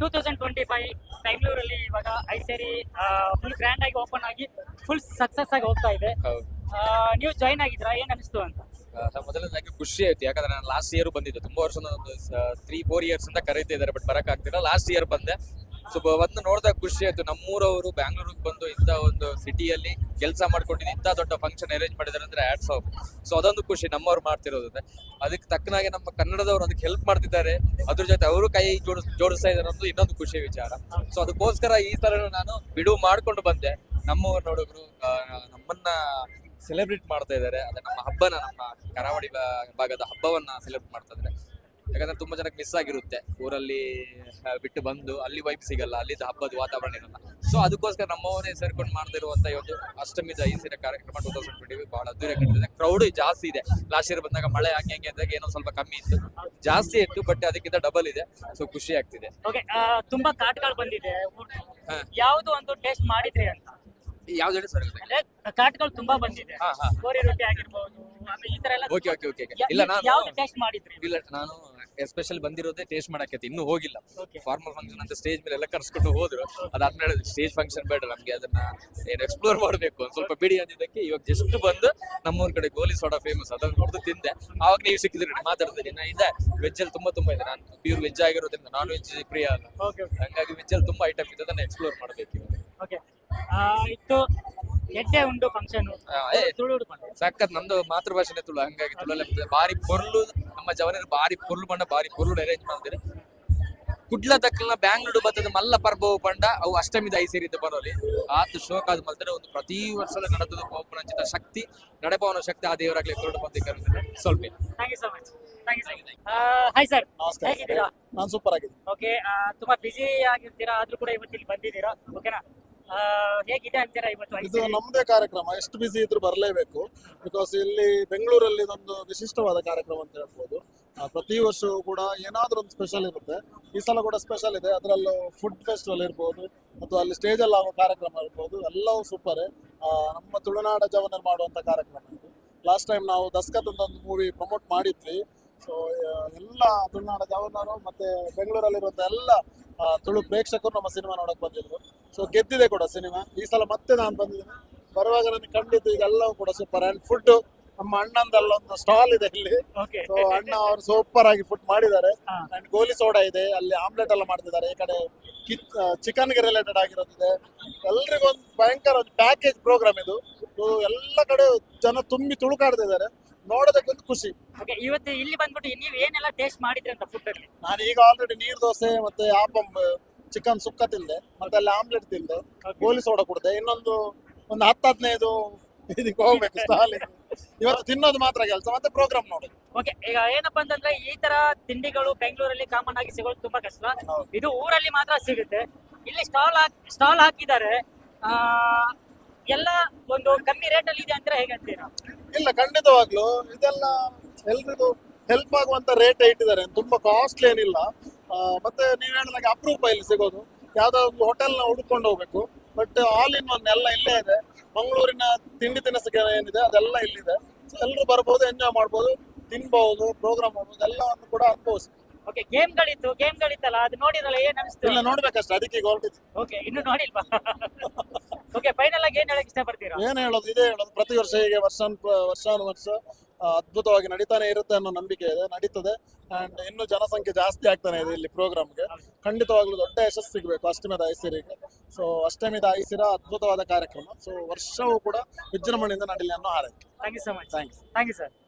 Two thousand twenty five ಬೆಂಗಳೂರಲ್ಲಿ ಇವಾಗ ಐಸೇರಿ ಫುಲ್ ಗ್ರ್ಯಾಂಡ್ ಆಗಿ ಓಪನ್ ಆಗಿ ಫುಲ್ ಸಕ್ಸಸ್ ಆಗಿ ಹೋಗ್ತಾ ಇದೆ. ನೀವು ಜಾಯ್ನ್ ಆಗಿದ್ರಾ ಏನ್ ಅನಿಸ್ತು ಅಂತ? ಮೊದಲು ಮೊದಲನೇದಾಗಿ ಖುಷಿ ಆಯ್ತು. ಯಾಕಂದ್ರೆ ನಾನು ಲಾಸ್ಟ್ ಇಯರ್ ಬಂದಿದ್ದೆ. ತುಂಬಾ ವರ್ಷದ ಒಂದು ತ್ರೀ ಫೋರ್ ಇಯರ್ಸ್ ಅಂತ ಕರೀತಾ ಇದ್ದಾರೆ ಬಟ್ ಬರಕ್ ಆಗ್ತಿಲ್ಲ. ಲಾಸ್ಟ್ ಇಯರ್ ಬಂದೆ. ಸೊ ಅದನ್ನ ನೋಡಿದಾಗ ಖುಷಿ ಆಯ್ತು. ನಮ್ಮೂರವರು ಬ್ಯಾಂಗ್ಳೂರಿಗೆ ಬಂದು ಇಂಥ ಒಂದು ಸಿಟಿಯಲ್ಲಿ ಕೆಲಸ ಮಾಡ್ಕೊಂಡಿದ್ದು, ಇಂಥ ದೊಡ್ಡ ಫಂಕ್ಷನ್ ಅರೇಂಜ್ ಮಾಡಿದಾರೆ ಅಂದ್ರೆ ಆಡ್ಸ್ ಆಫ್ ಸೊ ಅದೊಂದು ಖುಷಿ ನಮ್ಮವ್ರು ಮಾಡ್ತಿರೋದು ಅದಕ್ಕೆ ತಕ್ಕನಾಗೆ ನಮ್ಮ ಕನ್ನಡದವರು ಅದಕ್ಕೆ ಹೆಲ್ಪ್ ಮಾಡ್ತಿದ್ದಾರೆ. ಅದ್ರ ಜೊತೆ ಅವರು ಕೈ ಜೋಡ, ಜೋಡಿಸ್ತಾ ಇದ್ದಾರೆ ಅನ್ನೋದು ಇನ್ನೊಂದು ಖುಷಿ ವಿಚಾರ. ಸೊ ಅದಕ್ಕೋಸ್ಕರ ಈ ತರ ನಾನು ಬಿಡುವು ಮಾಡ್ಕೊಂಡು ಬಂದೆ. ನಮ್ಮವ್ರ ನೋಡಿದ್ರು ನಮ್ಮನ್ನ ಸೆಲೆಬ್ರೇಟ್ ಮಾಡ್ತಾ ಇದ್ದಾರೆ. ಅದೇ ನಮ್ಮ ಹಬ್ಬನ, ನಮ್ಮ ಕರಾವಳಿ ಭಾಗದ ಹಬ್ಬವನ್ನ ಸೆಲೆಬ್ರೇಟ್ ಮಾಡ್ತಾ ಯಾಕಂದ್ರೆ ತುಂಬಾ ಜನಕ್ಕೆ ಮಿಸ್ ಆಗಿರುತ್ತೆ. ಊರಲ್ಲಿ ಬಿಟ್ಟು ಬಂದು ಅಲ್ಲಿ ವೈಪ್ ಸಿಗಲ್ಲ ಅಲ್ಲಿದ್ದ ಹಬ್ಬದ ವಾತಾವರಣ ಇರಲ್ಲ. ಸೊ ಅದಕ್ಕೋಸ್ಕರ ನಮ್ಮವರೇ ಸೇರ್ಕೊಂಡು ಮಾಡ್ತಿರುವಂತ ಇವತ್ತು ಅಷ್ಟಮಿ ಅಷ್ಟಮಿದ ಸೀರೆ ಕಾರ್ಯಕ್ರಮ ಟೂ ತೌಸಂಡ್ ಟ್ವೆಂಟಿ ಬಹಳ ಅದ್ದೂರಿ ಕಂಡಿದೆ ಕ್ರೌಡ್ ಜಾಸ್ತಿ ಇದೆ. ಲಾಸ್ಟ್ ಇಯರ್ ಬಂದಾಗ ಮಳೆ ಹಂಗೆ ಹಂಗೆ ಅಂದಾಗ ಏನೋ ಸ್ವಲ್ಪ ಕಮ್ಮಿ ಇತ್ತು. ಜಾಸ್ತಿ ಇತ್ತು ಬಟ್ ಅದಕ್ಕಿಂತ ಡಬಲ್ ಇದೆ. ಸೊ ಖುಷಿ ಆಗ್ತಿದೆ. ಓಕೆ ತುಂಬಾ ಕಾಟ್ಗಳು ಬಂದಿದೆ. ಯಾವುದು ಒಂದು ಟೇಸ್ಟ್ ಮಾಡಿದ್ರಿ ಅಂತ? ಯಾವ್ದು ಸರ್ ಕಾಟ್ಗಳು ತುಂಬಾ ಬಂದಿದೆ. ರೊಟ್ಟಿ ಆಗಿರ್ಬೋದು ಈ ಓಕೆ ಓಕೆ ಓಕೆ ಇಲ್ಲ ನಾನು ಟೇಸ್ಟ್ ಮಾಡಿದ್ರಿ? ಇಲ್ಲ ನಾನು ಎಸ್ಪೆಷಲ್ ಬಂದಿರೋದೇ ಟೇಸ್ಟ್ ಮಾಡಕ್ಕೆ ಇನ್ನೂ ಹೋಗಿಲ್ಲ. ಫಾರ್ಮಲ್ ಫಂಕ್ಷನ್ ಅಂತ ಸ್ಟೇಜ್ ಮೇಲೆ ಎಲ್ಲ ಕರ್ಸ್ಕೊಂಡು ಹೋದ್ರು. ಅದಾದ್ಮೇಲೆ ಸ್ಟೇಜ್ ಫಂಕ್ಷನ್ ಬೇಡ ನಮ್ಗೆ ಅದನ್ನ ಏನು ಎಕ್ಸ್ಪ್ಲೋರ್ ಮಾಡಬೇಕು. ಒಂದ್ ಸ್ವಲ್ಪ ಬಿಡಿ ಅಂದಿದ್ದಕ್ಕೆ ಇವಾಗ ಜಸ್ಟ್ ಬಂದು ನಮ್ಮೂರ್ ಕಡೆ ಗೋಲಿ ಸೋಡಾ ಫೇಮಸ್ ಅದನ್ನ ನೋಡ್ದು ತಿಂದೆ. ಅವಾಗ ನೀವು ಸಿಕ್ಕಿದ್ರಿ ಮಾತಾಡ್ತೀನಿ ನಾ ಇದೆ ವೆಜ್ ಅಲ್ಲಿ ತುಂಬಾ ತುಂಬಾ ಇದೆ. ನಾನು ಪ್ಯೂರ್ ವೆಜ್ ಆಗಿರೋದ್ರಿಂದ ನಾನ್ ವೆಜ್ ಪ್ರಿಯ ಅಲ್ಲ. ಹಂಗಾಗಿ ವೆಜ್ ಅಲ್ಲಿ ತುಂಬಾ ಐಟಮ್ ಇದೆ ಅದನ್ನ ಎಕ್ಸ್ಪ್ಲೋರ್ ಮಾಡಬೇಕು ಸಕ್ಕತ್ ಓಕೆ ಇತ್ತು ಉಂಡು ಫಂಕ್ಷನ್ ಸಖತ್ ನಮ್ದು ಮಾತೃಭಾಷೆನೇ ತುಳು ಹಂಗಾಗಿ ತುಳಲೆ. ಬಾರಿ ಪೊರ್ಲು ನಮ್ಮ ಜವನರು ಬಾರಿ ಪುರ್ಲು ಬಂಡ ಬಾರಿ ಪುರ್ಲು ಅರೇಂಜ್ ಮಾಡಿದ್ರೆ ಕುಡ್ಲ ದಕ್ಕಲ್ನ ಬ್ಯಾಂಗ್ಳೂರು ಬತ್ತದ ಮಲ್ಲ ಪರ್ಬವು ಪಂಡ ಅವು ಅಷ್ಟಮಿದ ಐಸೇರಿದ ಬರೋಲಿ. ಆತು ಶೋಕ ಆದ ಮಲ್ತರೆ ಒಂದು ಪ್ರತಿ ವರ್ಷದ ನಡೆದ ಪೋಪನಂಚಿತ ಶಕ್ತಿ ನಡೆಪವನ ಶಕ್ತಿ ಆ ದೇವರಾಗ್ಲಿ ಕೊರಡು ಬಂದಿ ಕರೆದಿದೆ ಸ್ವಲ್ಪ thank you so much thank you so much hi sir ನಮಸ್ಕಾರ. ಹೇಗಿದ್ದೀರಾ? ನಾನು ಸೂಪರ್ ಆಗಿದ್ದೀನಿ. ಓಕೆ ತುಂಬಾ ಬಿಸಿ ಆಗಿರ್ತೀರಾ? ಆದ್ರೂ ಕೂಡ ಇವತ್ತಿಲ್ಲಿ ಬಂದಿದ್ದೀರಾ? ಓಕೆನಾ ಹೇಗಿದೆ ಅಂತೀರಾ ಇವತ್ತು ಇದು ನಮ್ದೇ ನಮ್ಮದೇ ಕಾರ್ಯಕ್ರಮ ಎಷ್ಟು ಬಿಸಿ ಇದ್ರೂ ಬರಲೇಬೇಕು. ಬಿಕಾಸ್ ಇಲ್ಲಿ ಬೆಂಗಳೂರಲ್ಲಿ ಇದೊಂದು ವಿಶಿಷ್ಟವಾದ ಕಾರ್ಯಕ್ರಮ ಅಂತ ಹೇಳ್ಬೋದು. ಪ್ರತಿ ವರ್ಷವೂ ಕೂಡ ಏನಾದ್ರೂ ಒಂದು ಸ್ಪೆಷಲ್ ಇರುತ್ತೆ. ಈ ಸಲ ಕೂಡ ಸ್ಪೆಷಲ್ ಇದೆ. ಅದರಲ್ಲೂ ಫುಡ್ ಫೆಸ್ಟಿವಲ್ ಇರ್ಬೋದು ಮತ್ತು ಅಲ್ಲಿ ಸ್ಟೇಜಲ್ಲಿ ಆಗೋ ಕಾರ್ಯಕ್ರಮ ಇರ್ಬೋದು ಎಲ್ಲವೂ ಸೂಪರ್ ನಮ್ಮ ತುಳುನಾಡ ಜವನರ್ ಮಾಡುವಂಥ ಕಾರ್ಯಕ್ರಮ ಇದು. ಲಾಸ್ಟ್ ಟೈಮ್ ನಾವು ದಸ್ಕತ್ ಅಂತ ಒಂದು ಮೂವಿ ಪ್ರಮೋಟ್ ಮಾಡಿದ್ವಿ. ಸೊ ಎಲ್ಲ ತುಳುನಾಡ ಜವನರು ಮತ್ತೆ ಬೆಂಗಳೂರಲ್ಲಿರುವಂಥ ಎಲ್ಲ ತುಳು ಪ್ರೇಕ್ಷಕರು ನಮ್ಮ ಸಿನಿಮಾ ನೋಡಕ್ ಬಂದಿದ್ರು. ಸೊ ಗೆದ್ದಿದೆ ಕೂಡ ಸಿನಿಮಾ. ಈ ಸಲ ಮತ್ತೆ ನಾನು ಬಂದಿದ್ದೀನಿ. ಬರುವಾಗ ನನಗೆ ಕಂಡಿದ್ದು ಇದೆಲ್ಲವೂ ಕೂಡ ಸೂಪರ್ ಅಂಡ್ ಫುಡ್ ನಮ್ಮ ಅಣ್ಣಂದಲ್ಲೊಂದು ಸ್ಟಾಲ್ ಇದೆ ಇಲ್ಲಿ. ಸೊ ಅಣ್ಣ ಅವರು ಸೂಪರ್ ಆಗಿ ಫುಡ್ ಮಾಡಿದ್ದಾರೆ. ಅಂಡ್ ಗೋಲಿ ಸೋಡಾ ಇದೆ. ಅಲ್ಲಿ ಆಮ್ಲೆಟ್ ಎಲ್ಲ ಮಾಡ್ತಿದ್ದಾರೆ. ಈ ಕಡೆ ಚಿಕನ್ಗೆ ರಿಲೇಟೆಡ್ ಆಗಿರೋದಿದೆ. ಎಲ್ರಿಗೂ ಒಂದು ಭಯಂಕರ ಒಂದು ಪ್ಯಾಕೇಜ್ ಪ್ರೋಗ್ರಾಮ್ ಇದು. ಎಲ್ಲ ಕಡೆ ಜನ ತುಂಬಿ ತುಳುಕಾಡ್ತಿದ್ದಾರೆ ನೋಡೋದಕ್ಕೊಂದು ಖುಷಿ. ಇವತ್ತು ಇಲ್ಲಿ ಬಂದ್ಬಿಟ್ಟು ನೀವು ಏನೆಲ್ಲ ಟೇಸ್ಟ್ ಮಾಡಿದ್ರಿ ಅಂತ ಫುಡ್ ಅಲ್ಲಿ? ನಾನು ಈಗ ಆಲ್ರೆಡಿ ನೀರ್ ದೋಸೆ ಮತ್ತೆ ಆಪಂ ಚಿಕನ್ ಸುಕ್ಕ ತಿಂದೆ ಮತ್ತೆ ಅಲ್ಲಿ ಆಮ್ಲೆಟ್ ತಿಂದೆ ಗೋಲಿ ಸೋಡ ಕುಡ್ದೆ. ಇನ್ನೊಂದು ಒಂದು ಹತ್ತು ಹದಿನೈದು ಇದಕ್ಕೆ ಹೋಗ್ಬೇಕು ಸ್ಟಾಲ್ ಇವತ್ತು ತಿನ್ನೋದು ಮಾತ್ರ ಕೆಲಸ ಮತ್ತೆ ಪ್ರೋಗ್ರಾಮ್ ನೋಡಿ. ಓಕೆ ಈಗ ಏನಪ್ಪಾ ಅಂತಂದ್ರೆ ಈ ತರ ತಿಂಡಿಗಳು ಬೆಂಗಳೂರಲ್ಲಿ ಕಾಮನ್ ಆಗಿ ಸಿಗೋದು ತುಂಬಾ ಕಷ್ಟ. ಇದು ಊರಲ್ಲಿ ಮಾತ್ರ ಸಿಗುತ್ತೆ. ಇಲ್ಲಿ ಸ್ಟಾಲ್ ಸ್ಟಾಲ್ ಹಾಕಿದ್ದಾರೆ. ಆ, ಎಲ್ಲ ಒಂದು ಕಮ್ಮಿ ರೇಟ್ ಅಲ್ಲಿ ಇದೆ ಅಂತ ಹೇಗೆ ಅಂತೀರಾ? ಇಲ್ಲ ಖಂಡಿತವಾಗ್ಲು ಇದೆಲ್ಲ ಎಲ್ರಿಗೂ ಹೆಲ್ಪ್ ಆಗುವಂತ ರೇಟ್ ಇಟ್ಟಿದ್ದಾರೆ. ತುಂಬಾ ಕಾಸ್ಟ್ಲಿ ಏನಿಲ್ಲ. ಮತ್ತೆ ನೀವು ಹೇಳಿದಾಗ ಅಪರೂಪ ಇಲ್ಲಿ ಸಿಗೋದು. ಯಾವುದೋ ಒಂದು ಹೋಟೆಲ್ನ ಹುಡ್ಕೊಂಡು ಹೋಗ್ಬೇಕು. ಬಟ್ ಆಲ್ ಇನ್ ಒನ್ ಎಲ್ಲ ಇಲ್ಲೇ ಇದೆ. ಮಂಗಳೂರಿನ ತಿಂಡಿ ತಿನಿಸು ಏನಿದೆ ಅದೆಲ್ಲ ಇಲ್ಲಿದೆ. ಸೊ ಎಲ್ಲರೂ ಬರ್ಬೋದು ಎಂಜಾಯ್ ಮಾಡ್ಬೋದು ತಿನ್ಬಹುದು ಪ್ರೋಗ್ರಾಮ್ ಮಾಡ್ಬೋದು ಎಲ್ಲವನ್ನು ಕೂಡ ಅನುಭವಿಸ್ಬೋದು. ಓಕೆ ಗೇಮ್ಗಳಿತ್ತು ಗೇಮ್ಗಳಿತ್ತಲ್ಲ ಅದು ನೋಡಿರಲ್ಲ ಏನ್ ಅನಿಸ್ತು? ಇಲ್ಲ ನೋಡ್ಬೇಕಷ್ಟೇ ಅದಕ್ಕೆ ಈಗ ಓಕೆ ಇನ್ನು ನೋಡಿಲ್ವಾ? ಓಕೆ ಫೈನಲ್ ಆಗಿ ಏನ್ ಹೇಳಕ್ ಇಷ್ಟಪಡ್ತೀರಾ? ಏನ್ ಹೇಳೋದು ಇದೇ ಹೇಳೋದು ಪ್ರತಿ ವರ್ಷ ಹೀಗೆ ವರ್ಷ ವರ್ಷಾನುವರ್ಷ ಆ, ಅದ್ಭುತವಾಗಿ ನಡೀತಾನೆ ಇರುತ್ತೆ ಅನ್ನೋ ನಂಬಿಕೆ ಇದೆ ನಡೀತದೆ. ಅಂಡ್ ಇನ್ನು ಜನಸಂಖ್ಯೆ ಜಾಸ್ತಿ ಆಗ್ತಾನೆ ಇದೆ ಇಲ್ಲಿ ಪ್ರೋಗ್ರಾಮ್ಗೆ ಖಂಡಿತವಾಗ್ಲೂ ದೊಡ್ಡ ಯಶಸ್ಸು ಸಿಗಬೇಕು ಅಷ್ಟಮಿದ ಐಸಿರಿಗೆ. ಸೊ ಅಷ್ಟಮಿದ ಐಸಿರ ಅದ್ಭುತವಾದ ಕಾರ್ಯಕ್ರಮ. ಸೊ ವರ್ಷವೂ ಕೂಡ ವಿಜೃಂಭಣೆಯಿಂದ ನಡೀಲಿ ಅನ್ನೋ ಹಾರೈಕೆ. Thank you so much thank you sir